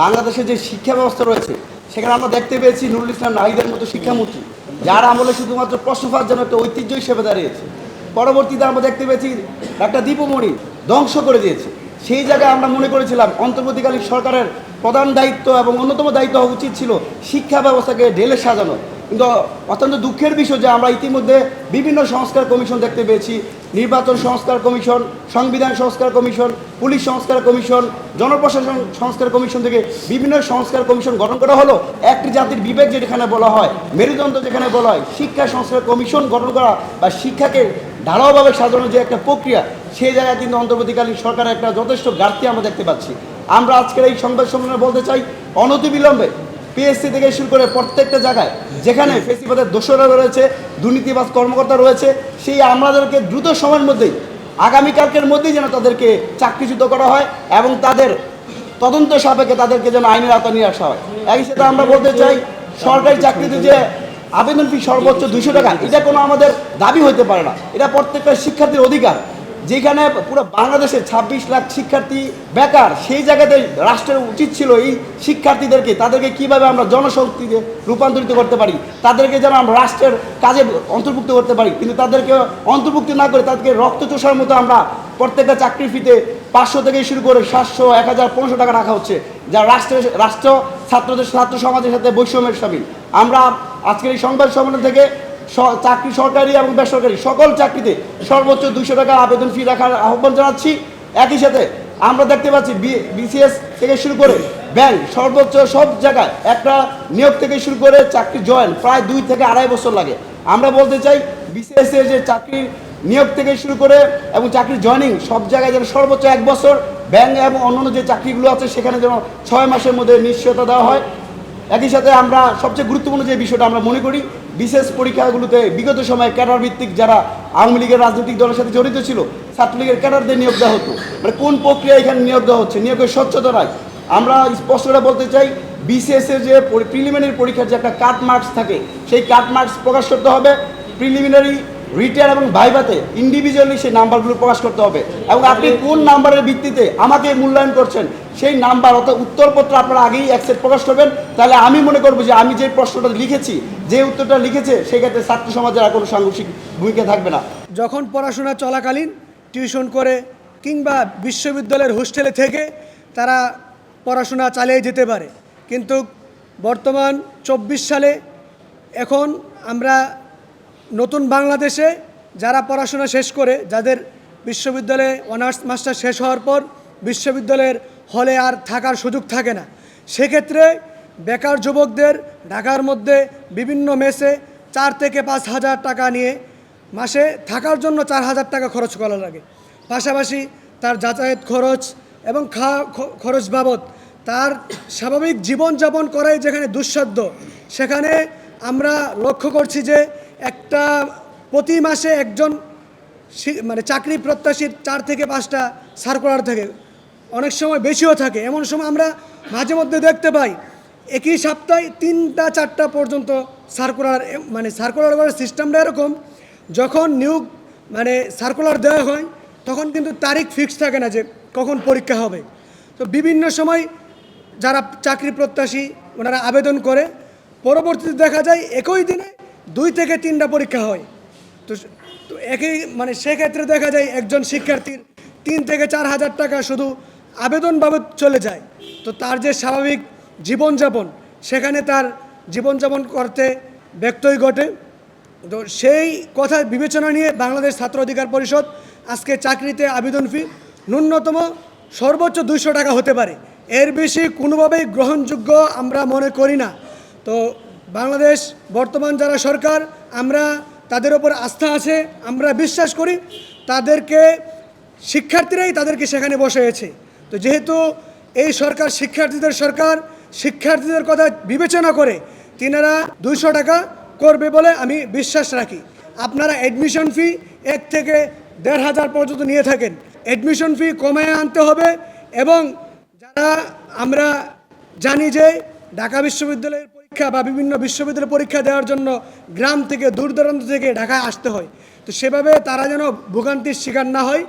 বাংলাদেশে যে শিক্ষা ব্যবস্থা রয়েছে, সেখানে আমরা দেখতে পেয়েছি নুরুল ইসলাম নাহিদের মতো শিক্ষামন্ত্রী যার আমলে শুধুমাত্র প্রশ্নফার জন্য একটা ঐতিহ্য হিসেবে দাঁড়িয়েছে। পরবর্তীতে আমরা দেখতে পেয়েছি একটা দীপমণি ধ্বংস করে দিয়েছে। সেই জায়গায় আমরা মনে করেছিলাম অন্তর্বর্তীকালীন সরকারের প্রধান দায়িত্ব এবং অন্যতম দায়িত্ব হওয়া উচিত ছিল শিক্ষা ব্যবস্থাকে ঢেলে সাজানো। কিন্তু অত্যন্ত দুঃখের বিষয় যে আমরা ইতিমধ্যে বিভিন্ন সংস্কার কমিশন দেখতে পেয়েছি নির্বাচন সংস্কার কমিশন, সংবিধান সংস্কার কমিশন, পুলিশ সংস্কার কমিশন, জনপ্রশাসন সংস্কার কমিশন থেকে বিভিন্ন সংস্কার কমিশন গঠন করা হলো। একটি জাতির বিবেক যেখানে বলা হয়, মেরুদণ্ড যেখানে বলা হয়, শিক্ষা সংস্কার কমিশন গঠন করা বা শিক্ষাকে ঢালাওভাবে সাজানোর যে একটা প্রক্রিয়া সেই জায়গায় কিন্তু অন্তর্বর্তীকালীন সরকারের একটা যথেষ্ট ঘাটতি আমরা দেখতে পাচ্ছি। আমরা আজকের এই সংবাদ সম্মেলনে বলতে চাই, অনতিবিলম্বে পিএসসি থেকে শুরু করে প্রত্যেকটা জায়গায় যেখানে ফেসিবাদের দোষরা রয়েছে, দুর্নীতিবাজ কর্মকর্তা রয়েছে, সেই আমাদেরকে দ্রুত সময়ের মধ্যেই আগামীকালকের মধ্যেই যেন তাদেরকে চাকরিচ্যুত করা হয় এবং তাদের তদন্ত সাপেক্ষে তাদেরকে যেন আইনের আওতা নিয়ে আসা হয়। একই সাথে আমরা বলতে চাই, সরকারি চাকরিতে যে আবেদন ফি সর্বোচ্চ দুশো টাকা, এটা কোনো আমাদের দাবি হতে পারে না। এটা প্রত্যেকটা শিক্ষার্থীর অধিকার। যেখানে পুরো বাংলাদেশের ছাব্বিশ লাখ শিক্ষার্থী বেকার, সেই জায়গাতে রাষ্ট্রের উচিত ছিল এই শিক্ষার্থীদেরকে, তাদেরকে কীভাবে আমরা জনশক্তিতে রূপান্তরিত করতে পারি, তাদেরকে যেন আমরা রাষ্ট্রের কাজে অন্তর্ভুক্ত করতে পারি, কিন্তু তাদেরকে অন্তর্ভুক্ত না করে তাদেরকে রক্তচোষার মতো আমরা প্রত্যেকটা চাকরি ফিতে পাঁচশো থেকে শুরু করে সাতশো, এক হাজার, পনেরোশো টাকা রাখা হচ্ছে, যা রাষ্ট্রের রাষ্ট্র, ছাত্রদের, ছাত্র সমাজের সাথে বৈষম্যের সামিল। আমরা আজকের এই সংবাদ সম্মেলন থেকে চাকরি সরকারি এবং বেসরকারি, সকল চাকরিতে সর্বোচ্চ দুশো টাকা আবেদন ফি রাখার আহ্বান জানাচ্ছি। একই সাথে আমরা দেখতে পাচ্ছি বিসিএস থেকে শুরু করে ব্যাংক সর্বোচ্চ সব জায়গায় একটা নিয়োগ থেকে শুরু করে চাকরি জয়েন প্রায় দুই থেকে আড়াই বছর লাগে। আমরা বলতে চাই বিসিএস এর যে চাকরির নিয়োগ থেকে শুরু করে এবং চাকরি জয়েনিং সব জায়গায় যেন সর্বোচ্চ এক বছর ব্যাংক এবং অন্যান্য যে চাকরিগুলো আছে সেখানে যেন ছয় মাসের মধ্যে নিশ্চয়তা দেওয়া হয়। একই সাথে আমরা সবচেয়ে গুরুত্বপূর্ণ যে বিষয়টা আমরা মনে করি বিশেষ পরীক্ষাগুলোতে বিগত সময়ে ক্যাডার ভিত্তিক যারা আওয়ামী লীগের রাজনৈতিক দলের সাথে জড়িত ছিল ছাত্রলীগের ক্যাডারদের নিয়োগ দেওয়া হতো। মানে কোন প্রক্রিয়া এখানে নিয়োগ দেওয়া হচ্ছে? নিয়োগের স্বচ্ছতা নাই আমরা স্পষ্ট করে বলতে চাই বিসিএস এর যে প্রিলিমিনারি পরীক্ষার যে একটা কাট মার্কস থাকে সেই কাট মার্কস প্রকাশ করতে হবে। প্রিলিমিনারি রিটায়ার এবং ভাইভাতে ইন্ডিভিজুয়ালি সেই নাম্বারগুলো প্রকাশ করতে হবে। এবং আপনি কোন নাম্বারের ভিত্তিতে আমাকে মূল্যায়ন করছেন সেই নাম্বার, অর্থাৎ উত্তরপত্র আপনারা আগেই অ্যাকসেপ্ট প্রকাশ করবেন। তাহলে আমি মনে করব যে আমি যে প্রশ্নটা লিখেছি, যে উত্তরটা লিখেছে, সেক্ষেত্রে ছাত্র সমাজের আর কোনো সাংঘর্ষিক ভূমিকা থাকবে না। যখন পড়াশোনা চলাকালীন টিউশন করে কিংবা বিশ্ববিদ্যালয়ের হোস্টেলে থেকে তারা পড়াশোনা চালিয়ে যেতে পারে। কিন্তু বর্তমান চব্বিশ সালে এখন আমরা নতুন বাংলাদেশে যারা পড়াশোনা শেষ করে, যাদের বিশ্ববিদ্যালয়ে অনার্স মাস্টার শেষ হওয়ার পর বিশ্ববিদ্যালয়ের হলে আর থাকার সুযোগ থাকে না। সেক্ষেত্রে বেকার যুবকদের ঢাকার মধ্যে বিভিন্ন মেসে চার থেকে পাঁচ হাজার টাকা নিয়ে মাসে থাকার জন্য চার হাজার টাকা খরচ করা লাগে। পাশাপাশি তার যাতায়াত খরচ এবং খাওয়া খরচ বাবদ তার স্বাভাবিক জীবনযাপন করাই যেখানে দুঃসাধ্য, সেখানে আমরা লক্ষ্য করছি যে একটা প্রতি মাসে একজন মানে চাকরি প্রত্যাশীর চার থেকে পাঁচটা সার্কুলার থাকে। অনেক সময় বেশিও থাকে। এমন সময় আমরা মাঝে মধ্যে দেখতে পাই, একই সপ্তাহে তিনটা, চারটা পর্যন্ত সার্কুলার মানে সার্কুলার করার সিস্টেমটা এরকম, যখন নিয়োগ মানে সার্কুলার দেওয়া হয়, তখন কিন্তু তারিখ ফিক্স থাকে না যে কখন পরীক্ষা হবে। তো বিভিন্ন সময় যারা চাকরি প্রত্যাশী, ওনারা আবেদন করে, পরবর্তীতে দেখা যায় একই দিনে দুই থেকে তিনটা পরীক্ষা হয়। তো তো একই মানে সেক্ষেত্রে দেখা যায় একজন শিক্ষার্থীর তিন থেকে চার হাজার টাকা শুধু আবেদন বাবদ চলে যায়। তো তার যে স্বাভাবিক জীবনযাপন, সেখানে তার জীবনযাপন করতে ব্যক্তই ঘটে। তো সেই কথা বিবেচনা নিয়ে বাংলাদেশ ছাত্র অধিকার পরিষদ আজকে চাকরিতে আবেদন ফি ন্যূনতম সর্বোচ্চ দুইশো টাকা হতে পারে। এর বেশি কোনোভাবেই গ্রহণযোগ্য আমরা মনে করি না। তো বাংলাদেশ বর্তমান যারা সরকার, আমরা তাদের ওপর আস্থা আছে, আমরা বিশ্বাস করি, তাদেরকে শিক্ষার্থীরাই তাদেরকে সেখানে বসিয়েছে। তো যেহেতু এই সরকার শিক্ষার্থীদের সরকার, শিক্ষার্থীদের কথা বিবেচনা করে তিনারা দুইশো টাকা করবে বলে আমি বিশ্বাস রাখি। আপনারা অ্যাডমিশন ফি এক থেকে দেড় হাজার পর্যন্ত নিয়ে থাকেন। অ্যাডমিশন ফি কমায় আনতে হবে এবং যারা আমরা জানি যে ঢাকা বিশ্ববিদ্যালয়ের পরীক্ষা বা বিভিন্ন বিশ্ববিদ্যালয়ের পরীক্ষা দেওয়ার জন্য গ্রাম থেকে দূর দূরান্ত থেকে ঢাকায় আসতে হয়। তো সেভাবে তারা যেন ভোগান্তির শিকার না হয়।